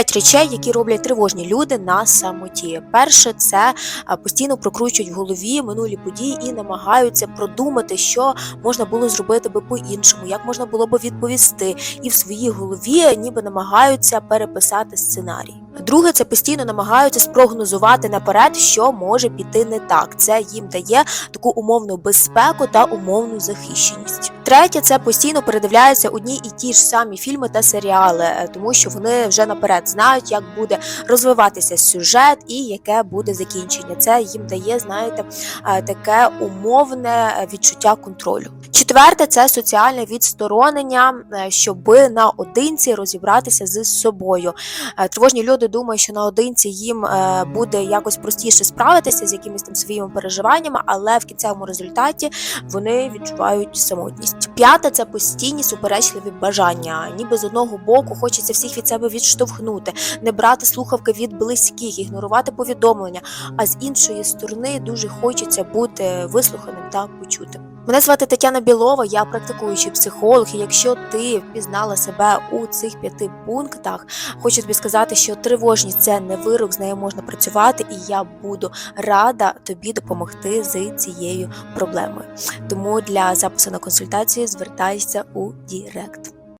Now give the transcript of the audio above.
П'ять речей, які роблять тривожні люди на самоті. Перше, це постійно прокручують в голові минулі події і намагаються продумати, що можна було зробити би по-іншому, як можна було би відповісти, і в своїй голові ніби намагаються переписати сценарій. Друге, це постійно намагаються спрогнозувати наперед, що може піти не так. Це їм дає таку умовну безпеку та умовну захищеність. Третє, це постійно передивляються одні і ті ж самі фільми та серіали, е, тому що вони вже наперед знають, як буде розвиватися сюжет і яке буде закінчення. Це їм дає, знаєте, е, таке умовне е, відчуття контролю. Четверте, це соціальне відсторонення, щоби наодинці розібратися з собою. Тривожні люди думають, що наодинці їм е, буде якось простіше справитися з якимись там своїми переживаннями, але в кінцевому результаті вони відчувають самотність. П'яте це постійні суперечливі бажання. Ніби з одного боку хочеться всіх від себе відштовхнути, не брати слухавки від близьких, ігнорувати повідомлення. А з іншої сторони дуже хочеться бути вислуханим та почутим. Мене звати Тетяна Білова, я практикуючий психолог. І якщо ти впізнала себе у цих п'яти пунктах, хочу тобі сказати, що тривожність це не вирок, з нею можна працювати, і я буду рада тобі допомогти з цією проблемою. Тому для запису на консультацію звертайся у Дірект.